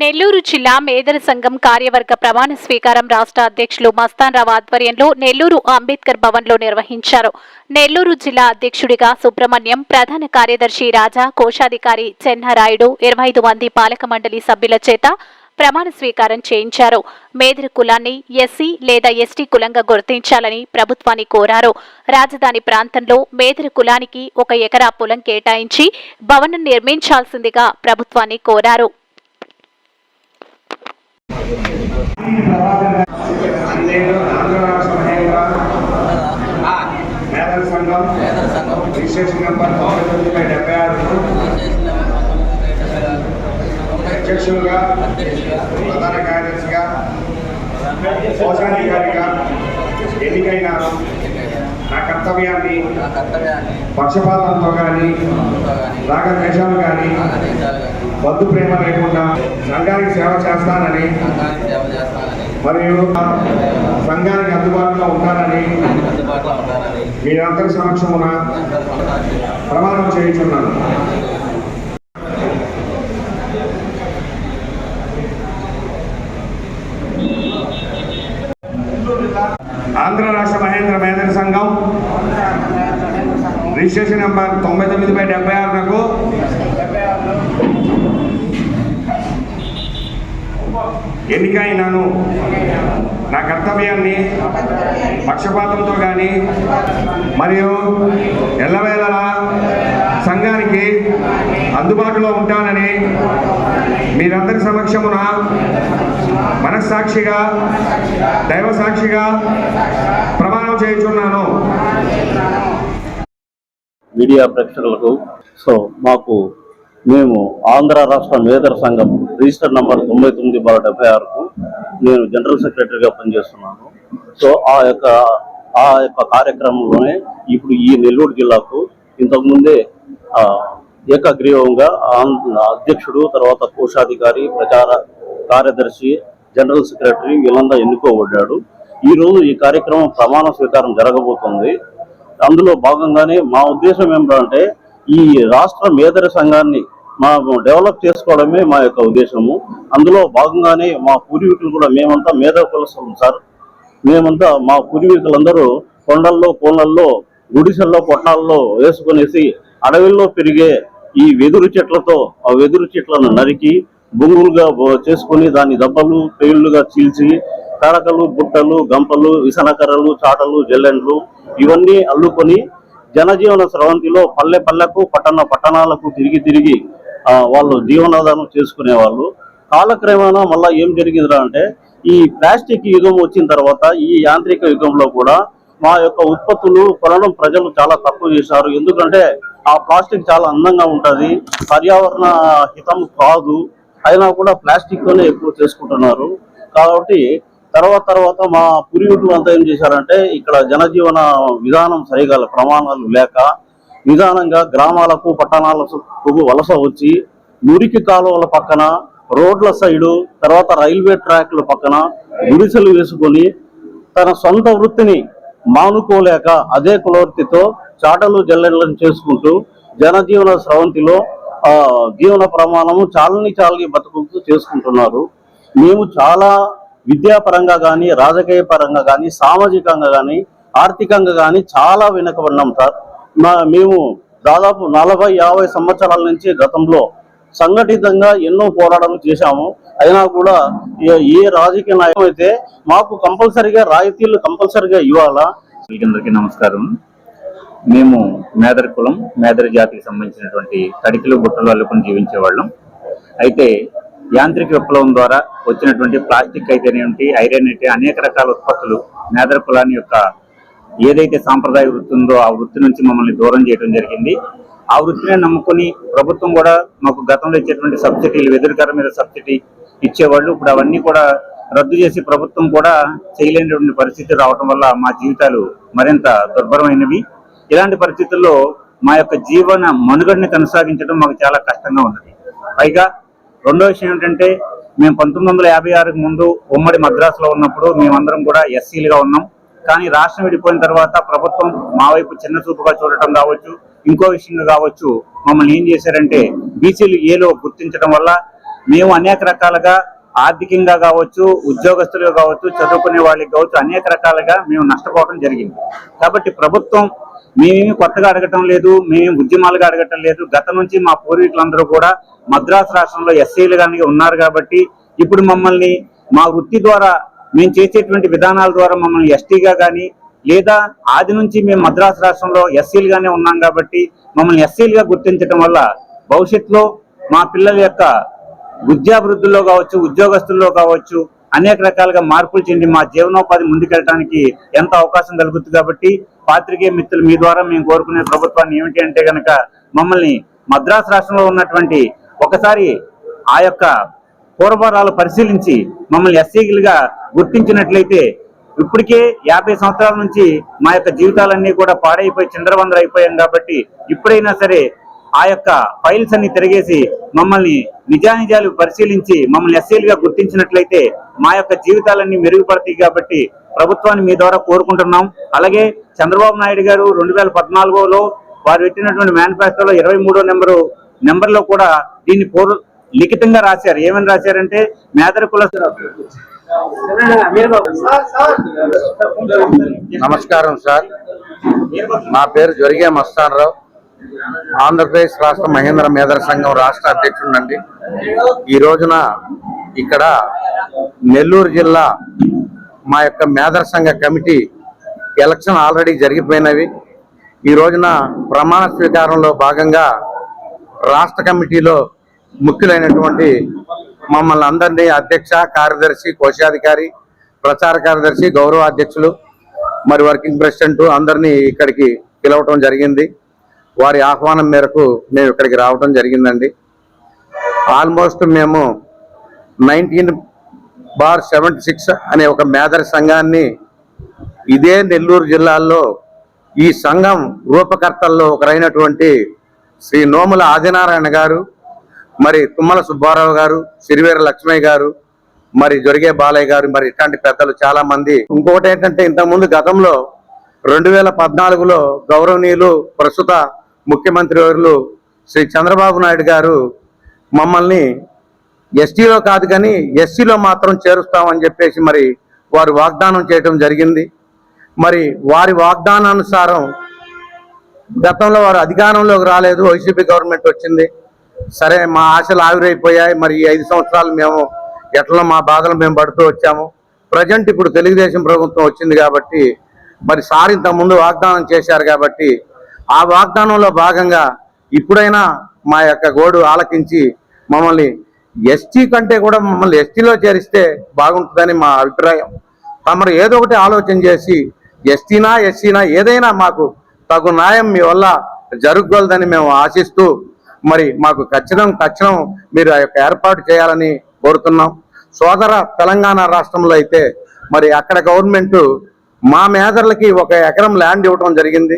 నెల్లూరు జిల్లా మేదర సంఘం కార్యవర్గ ప్రమాణ స్వీకారం రాష్ట్ర అధ్యక్షులు మస్తాన్ రావు ఆధ్వర్యంలో నెల్లూరు అంబేద్కర్ భవన్లో నిర్వహించారు. నెల్లూరు జిల్లా అధ్యక్షుడిగా సుబ్రహ్మణ్యం ప్రధాన కార్యదర్శి రాజా కోశాధికారి చెన్నారాయుడు ఇరవై ఐదు మంది పాలక మండలి సభ్యుల చేత ప్రమాణ స్వీకారం చేయించారు. మేదరి కులాన్ని ఎస్సీ లేదా ఎస్టీ కులంగా గుర్తించాలని ప్రభుత్వాన్ని కోరారు. రాజధాని ప్రాంతంలో మేదరి కులానికి ఒక ఎకరా పొలం కేటాయించి భవనం నిర్మించాల్సిందిగా ప్రభుత్వాన్ని కోరారు నేను ఆంధ్ర రాష్ట్ర మహిళా మేధల సంఘం రిజిస్ట్రేషన్ నెంబర్ తొంభై తొమ్మిది బై డెబ్బై ఆరు అధ్యక్షులుగా ప్రధాన కార్యదర్శిగా కోశాధికారిగా ఎన్నికైన నా కర్తవ్యాన్ని పక్షపాతంతో కానీ రాగద్వేషాలు కానీ వద్దు ప్రేమ లేకుండా సంఘానికి సేవ చేస్తానని మరియు సంఘానికి అందుబాటులో ఉంటానని మీరందరి సమక్షమున ప్రమాణం చేయించున్నాను. ఆంధ్ర రాష్ట్ర మహేంద్ర మేధక సంఘం. రిజిస్ట్రేషన్ నెంబర్ తొంభై తొమ్మిది బై డెబ్బై ఆరునకు ఎన్నికైనాను. నా కర్తవ్యాన్ని పక్షపాతంతో కానీ మరియు ఎల్లవేళలా సంఘానికి అందుబాటులో ఉంటానని మీరందరి సమక్షమున మనస్సాక్షిగా దైవ సాక్షిగా ప్రమాణం చేయించున్నాను. మీడియా ప్రేక్షకులకు సో మాకు మేము ఆంధ్ర రాష్ట్ర మేధర సంఘం రిజిస్టర్ నంబర్ తొంభై తొమ్మిది బార డెబ్బై ఆరుకు నేను జనరల్ సెక్రటరీగా పనిచేస్తున్నాను. సో ఆ యొక్క ఆ యొక్క కార్యక్రమంలోనే ఇప్పుడు ఈ నెల్లూరు జిల్లాకు ఇంతకుముందే ఏకగ్రీవంగా అధ్యక్షుడు తర్వాత కోశాధికారి ప్రచార కార్యదర్శి జనరల్ సెక్రటరీ వీళ్ళంతా ఎన్నుకోబడ్డాడు. ఈ రోజు ఈ కార్యక్రమం ప్రమాణ స్వీకారం జరగబోతుంది. అందులో భాగంగానే మా ఉద్దేశం ఏమిటంటే ఈ రాష్ట్ర మేధర సంఘాన్ని మా డెవలప్ చేసుకోవడమే మా యొక్క ఉద్దేశము. అందులో భాగంగానే మా పూర్వీకులు కూడా మేమంతా మేధ కులసం సార్. మేమంతా మా పూర్వీకులందరూ కొండల్లో కోళ్ళల్లో గుడిసెల్లో పొట్టాల్లో వేసుకునేసి అడవిల్లో పెరిగే ఈ వెదురు చెట్లతో ఆ వెదురు చెట్లను నరికి బొంగులుగా చేసుకుని చేసుకొని దాని దెబ్బలు పేళ్ళుగా చీల్చి కడకలు బుట్టలు గంపలు విసనకర్రలు చాటలు జల్లెండ్లు ఇవన్నీ అల్లుకొని జనజీవన స్రవంతిలో పల్లె పల్లెకు పట్టణ పట్టణాలకు తిరిగి తిరిగి వాళ్ళు జీవనాధారం చేసుకునేవాళ్ళు. కాలక్రమేణా మళ్ళా ఏం జరిగిందిరా అంటే ఈ ప్లాస్టిక్ యుగం వచ్చిన తర్వాత ఈ యాంత్రిక యుగంలో కూడా మా యొక్క ఉత్పత్తులు కొనడం ప్రజలు చాలా తక్కువ చేశారు. ఎందుకంటే ఆ ప్లాస్టిక్ చాలా అందంగా ఉంటుంది. పర్యావరణ హితం కాదు. అయినా కూడా ప్లాస్టిక్ తోనే ఎక్కువ చేసుకుంటున్నారు. కాబట్టి తర్వాత తర్వాత మా పూర్వీకులు అంతా ఏం చేశారంటే ఇక్కడ జనజీవన విధానం సరిగా ప్రమాణాలు లేక నిదానంగా గ్రామాలకు పట్టణాలకు వలస వచ్చి మురికి కాలువల పక్కన రోడ్ల సైడు తర్వాత రైల్వే ట్రాక్ల పక్కన గుడిసెలు వేసుకొని తన సొంత వృత్తిని మానుకోలేక అదే కులవృత్తితో చాటలు జల్లెడలను చేసుకుంటూ జనజీవన స్రవంతిలో జీవన ప్రమాణము చాలని చాలని బతుకుతూ చేసుకుంటున్నారు. మేము చాలా విద్యాపరంగా కానీ రాజకీయ పరంగా కానీ సామాజికంగా కానీ ఆర్థికంగా కానీ చాలా వెనుకబడినాం సార్. మా మేము దాదాపు నలభై యాభై సంవత్సరాల నుంచి గతంలో సంఘటితంగా ఎన్నో పోరాటాలు చేశాము. అయినా కూడా ఏ- ఏ రాజకీయ నాయకం అయితే మాకు కంపల్సరిగా రాయితీలు కంపల్సరిగా ఇవ్వాలా? అందరికీ నమస్కారం. మేము మేదరి కులం మేదరి జాతికి సంబంధించినటువంటి తడికిలు బుట్టలు అల్లుకొని జీవించేవాళ్ళం. అయితే యాంత్రిక విప్లవం ద్వారా వచ్చినటువంటి ప్లాస్టిక్ అయితేనేమిటి ఐరన్ అయితే అనేక రకాల ఉత్పత్తులు మేదరి కులాన్ని యొక్క ఏదైతే సాంప్రదాయ వృత్తి ఉందో ఆ వృత్తి నుంచి మమ్మల్ని దూరం చేయడం జరిగింది. ఆ వృత్తిని నమ్ముకొని ప్రభుత్వం కూడా మాకు గతంలో ఇచ్చేటువంటి సబ్సిడీలు వెదురుకర మీద సబ్సిడీ ఇచ్చేవాళ్ళు. ఇప్పుడు అవన్నీ కూడా రద్దు చేసి ప్రభుత్వం కూడా చేయలేనటువంటి పరిస్థితి రావటం వల్ల మా జీవితాలు మరింత దుర్భరమైనవి. ఇలాంటి పరిస్థితుల్లో మా యొక్క జీవన మనుగడని కొనసాగించడం మాకు చాలా కష్టంగా ఉన్నది. పైగా రెండో విషయం ఏంటంటే మేము పంతొమ్మిది వందల యాభై ఆరుకు ముందు ఉమ్మడి మద్రాసులో ఉన్నప్పుడు మేమందరం కూడా ఎస్సీలుగా ఉన్నాం. కానీ రాష్ట్రం విడిపోయిన తర్వాత ప్రభుత్వం మా వైపు చిన్న చూపుగా చూడటం కావచ్చు ఇంకో విషయంగా కావచ్చు మమ్మల్ని ఏం చేశారంటే బీసీలు ఏలో గుర్తించడం వల్ల మేము అనేక రకాలుగా ఆర్థికంగా కావచ్చు ఉద్యోగస్తులుగా కావచ్చు చదువుకునే వాళ్ళకి కావచ్చు అనేక రకాలుగా మేము నష్టపోవడం జరిగింది. కాబట్టి ప్రభుత్వం మేమేమి కొత్తగా అడగటం లేదు మేమేమి ఉద్యమాలుగా అడగటం లేదు. గత నుంచి మా పూర్వీకులందరూ కూడా మద్రాసు రాష్ట్రంలో ఎస్సీలు కానీ ఉన్నారు కాబట్టి ఇప్పుడు మమ్మల్ని మా వృత్తి ద్వారా మేము చేసేటువంటి విధానాల ద్వారా మమ్మల్ని ఎస్టీగా కానీ లేదా ఆది నుంచి మేము మద్రాసు రాష్ట్రంలో ఎస్సీలుగానే ఉన్నాం కాబట్టి మమ్మల్ని ఎస్సీలుగా గుర్తించడం వల్ల భవిష్యత్తులో మా పిల్లల యొక్క విద్యాభివృద్ధిలో కావచ్చు ఉద్యోగస్తుల్లో కావచ్చు అనేక రకాలుగా మార్పులు చెంది మా జీవనోపాధి ముందుకెళ్ళడానికి ఎంత అవకాశం కలుగుతుంది కాబట్టి పాత్రికేయ మిత్రులు మీ ద్వారా మేము కోరుకునే ప్రభుత్వాన్ని ఏమిటి అంటే కనుక మమ్మల్ని మద్రాసు రాష్ట్రంలో ఉన్నటువంటి ఒకసారి ఆ యొక్క పూర్వపరాలు పరిశీలించి మమ్మల్ని ఎస్సీలుగా గుర్తించినట్లయితే ఇప్పటికే యాభై సంవత్సరాల నుంచి మా యొక్క జీవితాలన్నీ కూడా పాడైపోయి చిందరవందర అయిపోయాం కాబట్టి ఇప్పుడైనా సరే ఆ యొక్క ఫైల్స్ అన్ని తిరిగేసి మమ్మల్ని నిజానిజాలు పరిశీలించి మమ్మల్ని ఎస్సీలుగా గుర్తించినట్లయితే మా యొక్క జీవితాలన్నీ మెరుగుపడతాయి కాబట్టి ప్రభుత్వాన్ని మీ ద్వారా కోరుకుంటున్నాం. అలాగే చంద్రబాబు నాయుడు గారు రెండు వేల పద్నాలుగులో వారు పెట్టినటువంటి మేనిఫెస్టోలో ఇరవై మూడో నెంబరు నెంబర్లో కూడా దీన్ని పూర్వ లిఖితంగా రాశారు. ఏమని రాశారంటే మేదరకుల నమస్కారం సార్. నా పేరు జొరిగే మస్తానరావు. ఆంధ్రప్రదేశ్ రాష్ట్ర మహేంద్ర మేధర సంఘం రాష్ట్ర అధ్యక్షుడండి ఈ రోజున ఇక్కడ నెల్లూరు జిల్లా మా యొక్క మేధర సంఘ కమిటీ ఎలక్షన్ ఆల్రెడీ జరిగిపోయినవి. ఈ రోజున ప్రమాణ స్వీకారంలో భాగంగా రాష్ట్ర కమిటీలో ముఖ్యులైనటువంటి మమ్మల్ని అందరినీ అధ్యక్ష కార్యదర్శి కోశాధికారి ప్రచార కార్యదర్శి గౌరవ అధ్యక్షులు మరి వర్కింగ్ ప్రెసిడెంట్ అందరినీ ఇక్కడికి పిలవటం జరిగింది. వారి ఆహ్వానం మేరకు మేము ఇక్కడికి రావడం జరిగిందండి. ఆల్మోస్ట్ మేము నైన్టీన్ బార్ సెవెంటీ సిక్స్ అనే ఒక మేదరి సంఘాన్ని ఇదే నెల్లూరు జిల్లాలో ఈ సంఘం రూపకర్తల్లో ఒకరైనటువంటి శ్రీ నోముల ఆదినారాయణ గారు మరి తుమ్మల సుబ్బారావు గారు సిరివేర లక్ష్మయ్య గారు మరి జొరిగే బాలయ్య గారు మరి ఇట్లాంటి పెద్దలు చాలా మంది ఇంకొకటి ఏంటంటే ఇంతకుముందు గతంలో రెండు వేల పద్నాలుగులో గౌరవనీయులు ప్రస్తుత ముఖ్యమంత్రి వర్యులు శ్రీ చంద్రబాబు నాయుడు గారు మమ్మల్ని ఎస్టీలో కాదు కానీ ఎస్సీలో మాత్రం చేరుస్తామని చెప్పేసి మరి వారు వాగ్దానం చేయటం జరిగింది. మరి వారి వాగ్దానానుసారం గతంలో వారు అధికారంలోకి రాలేదు వైసీపీ గవర్నమెంట్ వచ్చింది. సరే మా ఆశలు ఆవిరైపోయాయి. మరి ఈ ఐదు సంవత్సరాలు మేము ఎట్లా మా బాధలు మేము పడుతూ వచ్చాము. ప్రజెంట్ ఇప్పుడు తెలుగుదేశం ప్రభుత్వం వచ్చింది కాబట్టి మరి సార్ ఇంతకుముందు ముందు వాగ్దానం చేశారు కాబట్టి ఆ వాగ్దానంలో భాగంగా ఇప్పుడైనా మా యొక్క గోడు ఆలకించి మమ్మల్ని ఎస్టీ కంటే కూడా మమ్మల్ని ఎస్టీలో చేరిస్తే బాగుంటుందని మా అభిప్రాయం. తమరు ఏదో ఒకటి ఆలోచన చేసి ఎస్టీనా ఎస్సీనా ఏదైనా మాకు తగు న్యాయం మీ వల్ల జరుగుగలదని మేము ఆశిస్తూ మరి మాకు ఖచ్చితం తక్షణం మీరు ఆ యొక్క ఏర్పాటు చేయాలని కోరుతున్నాం. సోదర తెలంగాణ రాష్ట్రంలో అయితే మరి అక్కడ గవర్నమెంట్ మా మేదర్లకి ఒక ఎకరం ల్యాండ్ ఇవ్వడం జరిగింది.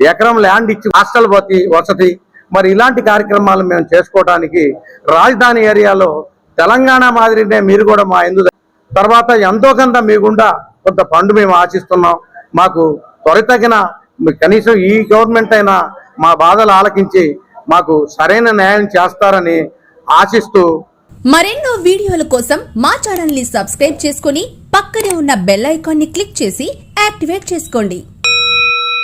ఎకరం ల్యాండ్ ఇచ్చి హాస్టల్ వసతి వసతి మరి ఇలాంటి కార్యక్రమాలు మేము చేసుకోవడానికి రాజధాని ఏరియాలో తెలంగాణ మాదిరినే మీరు కూడా మా ఎందు తర్వాత ఎంతో కొంత మీగుండా కొంత ఫండ్ మేము ఆశిస్తున్నాం. మాకు త్వరితగిన కనీసం ఈ గవర్నమెంట్ అయినా మా బాధలు ఆలకించి మాకు సరైన న్యాయం చేస్తారని ఆశిస్తూ మరెన్నో వీడియోల కోసం మా ఛానల్ని సబ్స్క్రైబ్ చేసుకుని పక్కనే ఉన్న బెల్ ఐకాన్ని క్లిక్ చేసి యాక్టివేట్ చేసుకోండి.